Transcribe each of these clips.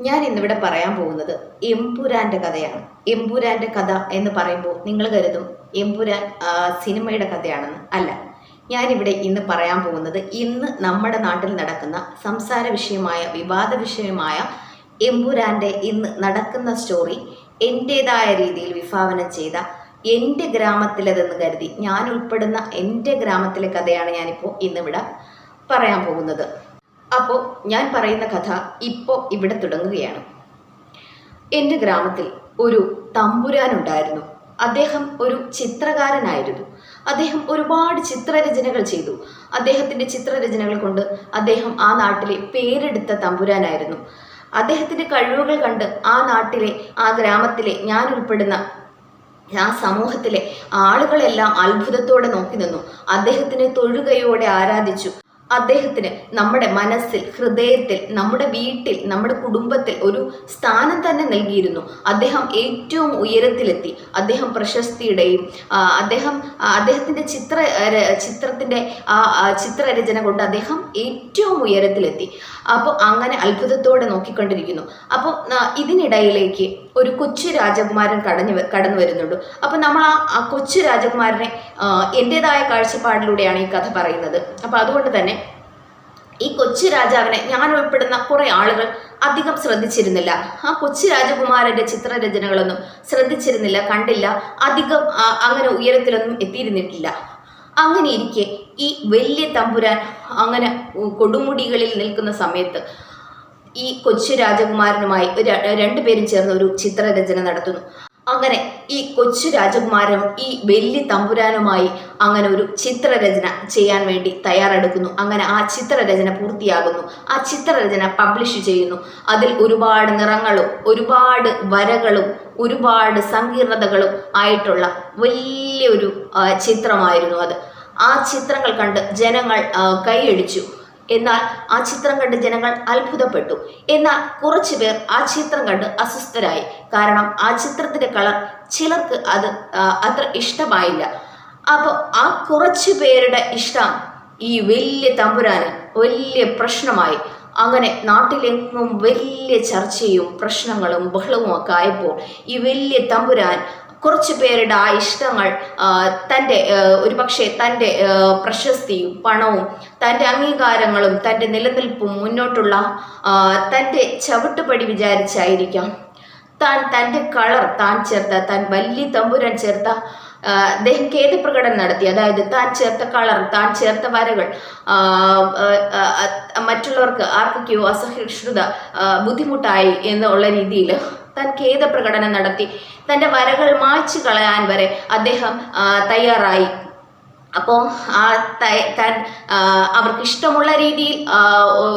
ഞാൻ ഇന്നിവിടെ പറയാൻ പോകുന്നത് എംപുരാന്റെ കഥയാണ്. എംപുരാന്റെ കഥ എന്ന് പറയുമ്പോൾ നിങ്ങൾ കരുതും എംപുരാൻ സിനിമയുടെ കഥയാണെന്ന് അല്ല. ഞാനിവിടെ ഇന്ന് പറയാൻ പോകുന്നത് ഇന്ന് നമ്മുടെ നാട്ടിൽ നടക്കുന്ന സംസാര വിഷയമായ വിവാദ വിഷയമായ എംപുരാന്റെ ഇന്ന് നടക്കുന്ന സ്റ്റോറി എന്റേതായ രീതിയിൽ വിഭാവനം ചെയ്ത എന്റെ ഗ്രാമത്തിലതെന്ന് കരുതി ഞാൻ ഉൾപ്പെടുന്ന എന്റെ ഗ്രാമത്തിലെ കഥയാണ് ഞാനിപ്പോൾ ഇന്നിവിടെ പറയാൻ പോകുന്നത്. അപ്പോൾ ഞാൻ പറയുന്ന കഥ ഇപ്പോൾ ഇവിടെ തുടങ്ങുകയാണ്. എന്റെ ഗ്രാമത്തിൽ ഒരു തമ്പുരാൻ ഉണ്ടായിരുന്നു അദ്ദേഹം ഒരു ചിത്രകാരനായിരുന്നു. അദ്ദേഹം ഒരുപാട് ചിത്രരചനകൾ ചെയ്തു. അദ്ദേഹത്തിന്റെ ചിത്രരചനകൾ കൊണ്ട് അദ്ദേഹം ആ നാട്ടിലെ പേരെടുത്ത തമ്പുരാനായിരുന്നു. അദ്ദേഹത്തിന്റെ കഴിവുകൾ കണ്ട് ആ നാട്ടിലെ ആ ഗ്രാമത്തിലെ ഞാൻ ഉൾപ്പെടുന്ന ആ സമൂഹത്തിലെ ആളുകളെല്ലാം അത്ഭുതത്തോടെ നോക്കി നിന്നു. അദ്ദേഹത്തിനെ തൊഴുകയോടെ ആരാധിച്ചു. അദ്ദേഹത്തിന് നമ്മുടെ മനസ്സിൽ ഹൃദയത്തിൽ നമ്മുടെ വീട്ടിൽ നമ്മുടെ കുടുംബത്തിൽ ഒരു സ്ഥാനം തന്നെ നൽകിയിരുന്നു. അദ്ദേഹം ഏറ്റവും ഉയരത്തിലെത്തി. അദ്ദേഹം പ്രശസ്തിയുടെയും അദ്ദേഹം അദ്ദേഹത്തിന്റെ ചിത്ര ചിത്രത്തിന്റെ ആ ചിത്രരചന കൊണ്ട് അദ്ദേഹം ഏറ്റവും ഉയരത്തിലെത്തി. അപ്പോൾ അങ്ങനെ അത്ഭുതത്തോടെ നോക്കിക്കൊണ്ടിരിക്കുന്നു. അപ്പോൾ ഇതിനിടയിലേക്ക് ഒരു കൊച്ചു രാജകുമാരൻ കടഞ്ഞു കടന്നു വരുന്നുണ്ട്. അപ്പോൾ നമ്മൾ ആ കൊച്ചു രാജകുമാരനെ എന്റെതായ കാഴ്ചപ്പാടിലൂടെയാണ് ഈ കഥ പറയുന്നത്. അപ്പോൾ അതുകൊണ്ട് തന്നെ ഈ കൊച്ചു രാജാവിനെ ഞാൻ ഉൾപ്പെടുന്ന കുറെ ആളുകൾ അധികം ശ്രദ്ധിച്ചിരുന്നില്ല. ആ കൊച്ചു രാജകുമാരന്റെ ചിത്രരചനകളൊന്നും ശ്രദ്ധിച്ചിരുന്നില്ല കണ്ടില്ല അധികം അങ്ങനെ ഉയരത്തിലൊന്നും എത്തിയിരുന്നിട്ടില്ല. അങ്ങനെ ഇരിക്കെ ഈ വലിയ തമ്പുരാൻ അങ്ങനെ കൊടുമുടികളിൽ നിൽക്കുന്ന സമയത്ത് ഈ കൊച്ചു രാജകുമാരനുമായി രണ്ടുപേരും ചേർന്ന് ഒരു ചിത്രരചന നടത്തുന്നു. അങ്ങനെ ഈ കൊച്ചു രാജകുമാരൻ ഈ വലിയ തമ്പുരാനുമായി അങ്ങനെ ഒരു ചിത്രരചന ചെയ്യാൻ വേണ്ടി തയ്യാറെടുക്കുന്നു. അങ്ങനെ ആ ചിത്രരചന പൂർത്തിയാകുന്നു. ആ ചിത്രരചന പബ്ലിഷ് ചെയ്യുന്നു. അതിൽ ഒരുപാട് നിറങ്ങളും ഒരുപാട് വരകളും ഒരുപാട് സങ്കീർണതകളും ആയിട്ടുള്ള വലിയൊരു ചിത്രമായിരുന്നു അത്. ആ ചിത്രങ്ങൾ കണ്ട് ജനങ്ങൾ കൈയടിച്ചു. എന്നാൽ ആ ചിത്രം കണ്ട് ജനങ്ങൾ അത്ഭുതപ്പെട്ടു. എന്നാൽ കുറച്ചു പേർ ആ ചിത്രം കണ്ട് അസ്വസ്ഥരായി. കാരണം ആ ചിത്രത്തിന്റെ കളർ ചിലർക്ക് അത് അത്ര ഇഷ്ടമായില്ല. അപ്പോൾ ആ കുറച്ചു പേരുടെ ഇഷ്ടം ഈ വലിയ തമ്പുരാന് വലിയ പ്രശ്നമായി. അങ്ങനെ നാട്ടിലെങ്ങും വലിയ ചർച്ചയും പ്രശ്നങ്ങളും ബഹളവും ഒക്കെ ആയപ്പോൾ ഈ വലിയ തമ്പുരാൻ കുറച്ച് പേരുടെ ആ ഇഷ്ടങ്ങൾ തന്റെ ഒരു ഒരുപക്ഷെ തന്റെ പ്രശസ്തിയും പണവും തന്റെ അംഗീകാരങ്ങളും തന്റെ നിലനിൽപ്പും മുന്നോട്ടുള്ള തന്റെ ചവിട്ടുപടി വിചാരിച്ചായിരിക്കാം. താൻ തന്റെ കളർ താൻ ചേർത്ത താൻ വലിയ തമ്പുരാൻ ചേർത്ത അദ്ദേഹം അദ്ദേഹം ഖേദപ്രകടനം നടത്തി. അതായത് താൻ ചേർത്ത കളർ താൻ ചേർത്ത വരകൾ മറ്റുള്ളവർക്ക് ആർക്കൊക്കെയോ അസഹിഷ്ണുത ബുദ്ധിമുട്ടായി എന്നുള്ള രീതിയിൽ താൻ ഖേദ പ്രകടനം നടത്തി. തന്റെ വരകൾ മായ്ച്ചു കളയാൻ വരെ അദ്ദേഹം തയ്യാറായി. അപ്പോൾ ആ താൻ അവർക്കിഷ്ടമുള്ള രീതിയിൽ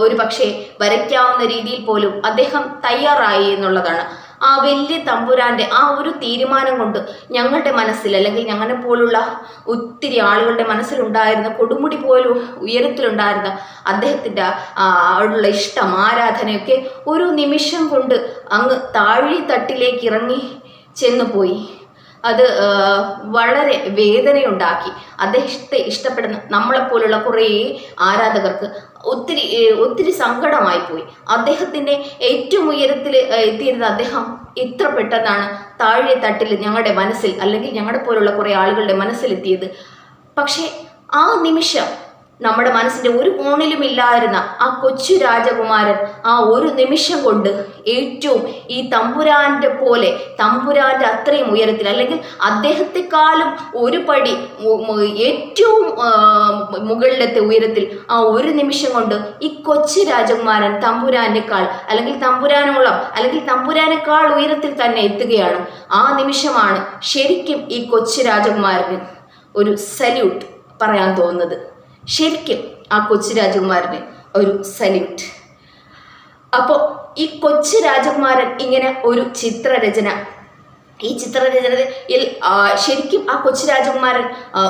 ഒരു പക്ഷേ വരയ്ക്കാവുന്ന രീതിയിൽ പോലും അദ്ദേഹം തയ്യാറായി എന്നുള്ളതാണ്. ആ വലിയ തമ്പുരാന്റെ ആ ഒരു തീരുമാനം കൊണ്ട് ഞങ്ങളുടെ മനസ്സിൽ അല്ലെങ്കിൽ ഞങ്ങളെ പോലുള്ള ഒത്തിരി ആളുകളുടെ മനസ്സിലുണ്ടായിരുന്ന കൊടുമുടി പോലും ഉയരത്തിലുണ്ടായിരുന്ന അദ്ദേഹത്തിന്റെ ആളുള്ള ഇഷ്ടം ആരാധനയൊക്കെ ഒരു നിമിഷം കൊണ്ട് അങ്ങ് താഴി തട്ടിലേക്ക് ഇറങ്ങി ചെന്നുപോയി അത് വളരെ വേദനയുണ്ടാക്കി. അദ്ദേഹത്തെ ഇഷ്ടപ്പെടുന്ന നമ്മളെപ്പോലുള്ള കുറേ ആരാധകർക്ക് ഒത്തിരി ഒത്തിരി സങ്കടമായി പോയി. അദ്ദേഹത്തിന്റെ ഏറ്റവും ഉയരത്തിൽ എത്തിയിരുന്ന അദ്ദേഹം ഇത്ര പെട്ടെന്നാണ് താഴെ തട്ടിൽ ഞങ്ങളുടെ മനസ്സിൽ അല്ലെങ്കിൽ ഞങ്ങളുടെ പോലുള്ള കുറേ ആളുകളുടെ മനസ്സിലെത്തിയത്. പക്ഷേ ആ നിമിഷം നമ്മുടെ മനസ്സിന്റെ ഒരു കോണിലും ഇല്ലായിരുന്ന ആ കൊച്ചു രാജകുമാരൻ ആ ഒരു നിമിഷം കൊണ്ട് ഏറ്റവും ഈ തമ്പുരാന്റെ പോലെ തമ്പുരാന്റെ അത്രയും ഉയരത്തിൽ അല്ലെങ്കിൽ അദ്ദേഹത്തെക്കാളും ഒരു പടി ഏറ്റവും മുകളിലത്തെ ഉയരത്തിൽ ആ ഒരു നിമിഷം കൊണ്ട് ഈ കൊച്ചു രാജകുമാരൻ തമ്പുരാനേക്കാൾ അല്ലെങ്കിൽ തമ്പുരാനോളം അല്ലെങ്കിൽ തമ്പുരാനേക്കാൾ ഉയരത്തിൽ തന്നെ എത്തുകയാണ്. ആ നിമിഷമാണ് ശരിക്കും ഈ കൊച്ചു രാജകുമാരന് ഒരു സല്യൂട്ട് പറയാൻ തോന്നുന്നത്. ശരിക്കും ആ കൊച്ചു രാജകുമാരന് ഒരു സല്യൂട്ട്. അപ്പോൾ ഈ കൊച്ചു രാജകുമാരൻ ഇങ്ങനെ ഒരു ചിത്രരചന ഈ ചിത്രരചനയിൽ ശരിക്കും ആ കൊച്ചു രാജകുമാരൻ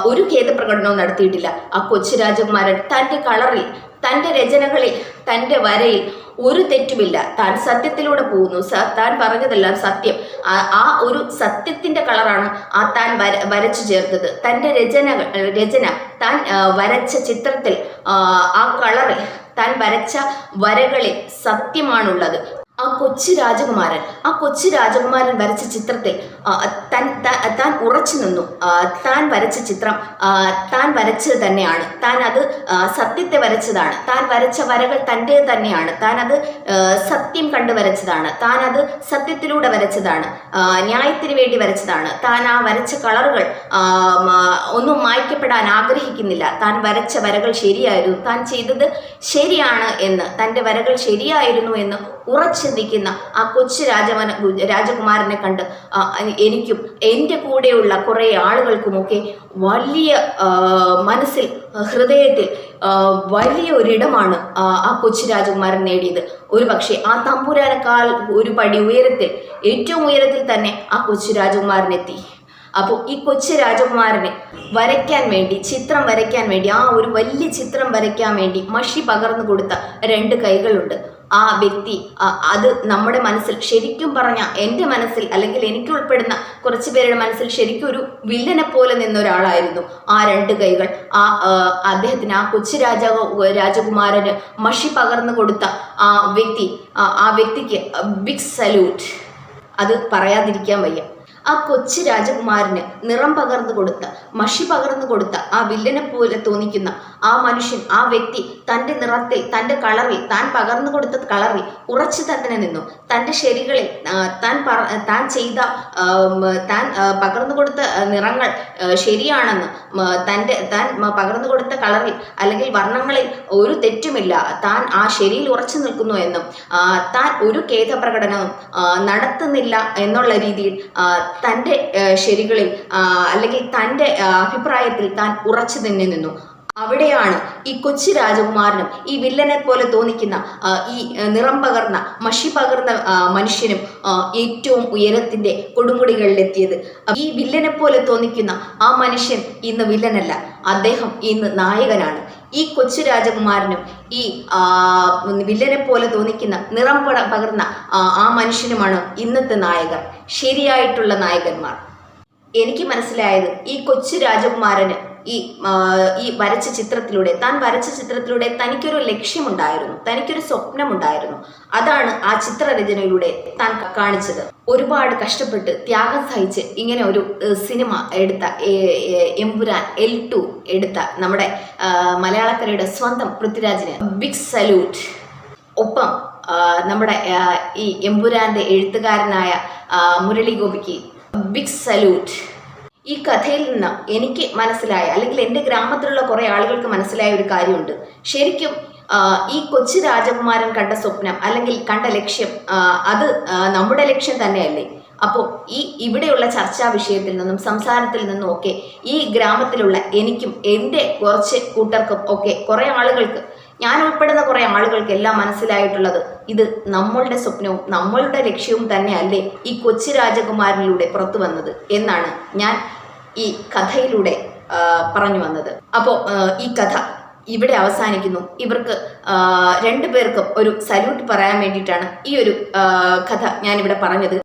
ഒരു ഖേദപ്രകടനവും നടത്തിയിട്ടില്ല. ആ കൊച്ചു രാജകുമാരൻ തന്റെ കളറിൽ തന്റെ രചനകളിൽ തന്റെ വരയിൽ ഒരു തെറ്റുമില്ല. താൻ സത്യത്തിലൂടെ പോകുന്നു. താൻ പറഞ്ഞതെല്ലാം സത്യം. ആ- ഒരു സത്യത്തിന്റെ കളറാണ് ആ താൻ വര വരച്ചു ചേർത്തത്. തന്റെ രചന രചന താൻ വരച്ച ചിത്രത്തിൽ ആ, കളറിൽ താൻ വരച്ച വരകളിൽ സത്യമാണുള്ളത്. ആ കൊച്ചു രാജകുമാരൻ ആ കൊച്ചു രാജകുമാരൻ വരച്ച ചിത്രത്തിൽ താൻ താൻ ഉറച്ചു നിന്നു. താൻ വരച്ച ചിത്രം താൻ വരച്ചത് തന്നെയാണ്. താൻ അത് സത്യത്തെ വരച്ചതാണ്. താൻ വരച്ച വരകൾ തന്റെ തന്നെയാണ്. താൻ അത് സത്യം കണ്ടു വരച്ചതാണ്. താൻ അത് സത്യത്തിലൂടെ വരച്ചതാണ്. ന്യായത്തിന് വേണ്ടി വരച്ചതാണ്. താൻ ആ വരച്ച കളറുകൾ ഒന്നും മായ്ക്കപ്പെടാൻ ആഗ്രഹിക്കുന്നില്ല. താൻ വരച്ച വരകൾ ശരിയായിരുന്നു. താൻ ചെയ്തത് ശരിയാണ് എന്ന് തന്റെ വരകൾ ശരിയായിരുന്നു എന്ന് ഉറച്ചിന്തിക്കുന്ന ആ കൊച്ചു രാജവന രാജകുമാരനെ കണ്ട് എനിക്കും എന്റെ കൂടെയുള്ള കുറേ ആളുകൾക്കുമൊക്കെ വലിയ മനസ്സിൽ ഹൃദയത്തിൽ വലിയ ഒരിടമാണ് ആ കൊച്ചു രാജകുമാരൻ നേടിയത്. ഒരു പക്ഷേ ആ തമ്പുരാനേക്കാൾ ഒരു പടി ഉയരത്തിൽ ഏറ്റവും ഉയരത്തിൽ തന്നെ ആ കൊച്ചു രാജകുമാരൻ എത്തി അപ്പോൾ ഈ കൊച്ചു രാജകുമാരനെ വരയ്ക്കാൻ വേണ്ടി ചിത്രം വരയ്ക്കാൻ വേണ്ടി ആ ഒരു വലിയ ചിത്രം വരയ്ക്കാൻ വേണ്ടി മഷി പകർന്നു കൊടുത്ത രണ്ട് കൈകളുണ്ട്. ആ വ്യക്തി അത് നമ്മുടെ മനസ്സിൽ ശരിക്കും പറഞ്ഞ എന്റെ മനസ്സിൽ അല്ലെങ്കിൽ എനിക്ക് ഉൾപ്പെടുന്ന കുറച്ച് പേരുടെ മനസ്സിൽ ശരിക്കും ഒരു വില്ലനെ പോലെ നിന്ന ഒരാളായിരുന്നു ആ രണ്ട് കൈകൾ ആ അദ്ദേഹത്തിന് ആ കൊച്ചു രാജ രാജകുമാരന് മഷി പകർന്നു കൊടുത്ത ആ വ്യക്തി ആ വ്യക്തിക്ക് ബിഗ് സല്യൂട്ട്. അത് പറയാതിരിക്കാൻ വയ്യ. ആ കൊച്ചു രാജകുമാരന് നിറം പകർന്നു കൊടുത്ത മഷി പകർന്നു കൊടുത്ത ആ വില്ലനെ പോലെ തോന്നിക്കുന്ന ആ മനുഷ്യൻ ആ വ്യക്തി തന്റെ നിറത്തിൽ തന്റെ കളറിൽ താൻ പകർന്നു കൊടുത്ത കളറിൽ ഉറച്ചു തന്നെ നിന്നു. തന്റെ ശരികളിൽ താൻ പറ താൻ ചെയ്ത താൻ പകർന്നു കൊടുത്ത നിറങ്ങൾ ശരിയാണെന്ന് തന്റെ താൻ പകർന്നു കൊടുത്ത കളറിൽ അല്ലെങ്കിൽ വർണങ്ങളിൽ ഒരു തെറ്റുമില്ല. താൻ ആ ശരിയിൽ ഉറച്ചു നിൽക്കുന്നു എന്നും താൻ ഒരു ഖേദപ്രകടനവും നടത്തുന്നില്ല എന്നുള്ള രീതിയിൽ തന്റെ ശരികളിൽ അല്ലെങ്കിൽ തന്റെ അഭിപ്രായത്തിൽ താൻ ഉറച്ചു തന്നെ നിന്നു. അവിടെയാണ് ഈ കൊച്ചു രാജകുമാരനും ഈ വില്ലനെ പോലെ തോന്നിക്കുന്ന ഈ നിറം പകർന്ന മഷി പകർന്ന മനുഷ്യനും ഏറ്റവും ഉയരത്തിന്റെ കൊടുമുടികളിലെത്തിയത്. ഈ വില്ലനെ പോലെ തോന്നിക്കുന്ന ആ മനുഷ്യൻ ഇന്ന് വില്ലനല്ല. അദ്ദേഹം ഇന്ന് നായകനാണ്. ഈ കൊച്ചു രാജകുമാരനും ഈ വില്ലനെ പോലെ തോന്നിക്കുന്ന നിറം പകർന്ന ആ മനുഷ്യനുമാണ് ഇന്നത്തെ നായകർ ശരിയായിട്ടുള്ള നായകന്മാർ. എനിക്ക് മനസ്സിലായത് ഈ കൊച്ചു രാജകുമാരന് ഈ ഈ വരച്ച ചിത്രത്തിലൂടെ താൻ വരച്ച ചിത്രത്തിലൂടെ തനിക്കൊരു ലക്ഷ്യമുണ്ടായിരുന്നു തനിക്കൊരു സ്വപ്നമുണ്ടായിരുന്നു. അതാണ് ആ ചിത്രരചനയിലൂടെ താൻ കാണിച്ചത്. ഒരുപാട് കഷ്ടപ്പെട്ട് ത്യാഗം സഹിച്ച് ഇങ്ങനെ ഒരു സിനിമ എടുത്ത എംപുരാൻ എൽ ടു എടുത്ത നമ്മുടെ മലയാളക്കരയുടെ സ്വന്തം പൃഥ്വിരാജിന് ബിഗ് സല്യൂട്ട് ഒപ്പം നമ്മുടെ ഈ എമ്പുരാന്റെ എഴുത്തുകാരനായ മുരളി ഗോപിക്ക് ബിഗ് സല്യൂട്ട് ഈ കഥയിൽ നിന്ന് എനിക്ക് മനസ്സിലായ. അല്ലെങ്കിൽ എന്റെ ഗ്രാമത്തിലുള്ള കുറേ ആളുകൾക്ക് മനസ്സിലായ ഒരു കാര്യമുണ്ട്. ശരിക്കും ഈ കൊച്ചു രാജകുമാരൻ കണ്ട സ്വപ്നം അല്ലെങ്കിൽ കണ്ട ലക്ഷ്യം അത് നമ്മുടെ ലക്ഷ്യം തന്നെയല്ലേ. അപ്പോൾ ഈ ഇവിടെയുള്ള ചർച്ചാ വിഷയത്തിൽ നിന്നും സംസാരത്തിൽ നിന്നും ഒക്കെ ഈ ഗ്രാമത്തിലുള്ള എനിക്കും എന്റെ കുറച്ച് കൂട്ടർക്കും ഒക്കെ കുറേ ആളുകൾക്ക് ഞാൻ ഉൾപ്പെടുന്ന കുറേ ആളുകൾക്ക് എല്ലാം മനസ്സിലായിട്ടുള്ളത് ഇത് നമ്മളുടെ സ്വപ്നവും നമ്മളുടെ ലക്ഷ്യവും തന്നെയല്ലേ ഈ കൊച്ചു രാജകുമാരനിലൂടെ പുറത്തു വന്നത് എന്നാണ് ഞാൻ ഈ കഥയിലൂടെ പറഞ്ഞു വന്നത്. അപ്പോൾ ഈ കഥ ഇവിടെ അവസാനിക്കുന്നു. ഇവർക്ക് രണ്ടു പേർക്കും ഒരു സല്യൂട്ട് പറയാൻ വേണ്ടിയിട്ടാണ് ഈ ഒരു കഥ ഞാനിവിടെ പറഞ്ഞത്.